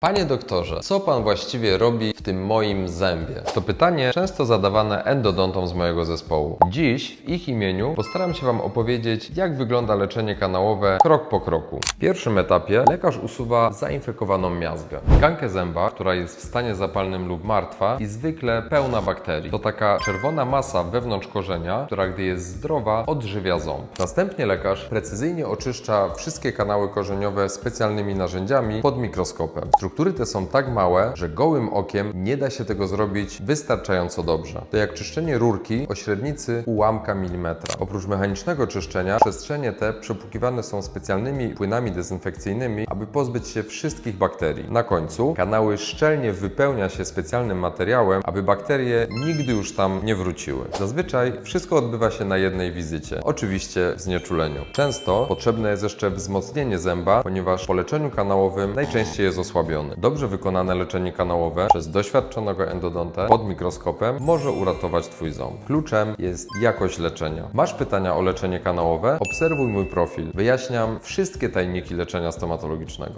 Panie doktorze, co pan właściwie robi w tym moim zębie? To pytanie często zadawane endodontom z mojego zespołu. Dziś w ich imieniu postaram się wam opowiedzieć, jak wygląda leczenie kanałowe krok po kroku. W pierwszym etapie lekarz usuwa zainfekowaną miazgę. Tkankę zęba, która jest w stanie zapalnym lub martwa i zwykle pełna bakterii. To taka czerwona masa wewnątrz korzenia, która gdy jest zdrowa, odżywia ząb. Następnie lekarz precyzyjnie oczyszcza wszystkie kanały korzeniowe specjalnymi narzędziami pod mikroskopem. Struktury te są tak małe, że gołym okiem nie da się tego zrobić wystarczająco dobrze. To jak czyszczenie rurki o średnicy ułamka milimetra. Oprócz mechanicznego czyszczenia, przestrzenie te przepłukiwane są specjalnymi płynami dezynfekcyjnymi, aby pozbyć się wszystkich bakterii. Na końcu kanały szczelnie wypełnia się specjalnym materiałem, aby bakterie nigdy już tam nie wróciły. Zazwyczaj wszystko odbywa się na jednej wizycie, oczywiście w znieczuleniu. Często potrzebne jest jeszcze wzmocnienie zęba, ponieważ po leczeniu kanałowym najczęściej jest osłabiony. Dobrze wykonane leczenie kanałowe przez doświadczonego endodontę pod mikroskopem może uratować Twój ząb. Kluczem jest jakość leczenia. Masz pytania o leczenie kanałowe? Obserwuj mój profil. Wyjaśniam wszystkie tajniki leczenia stomatologicznego.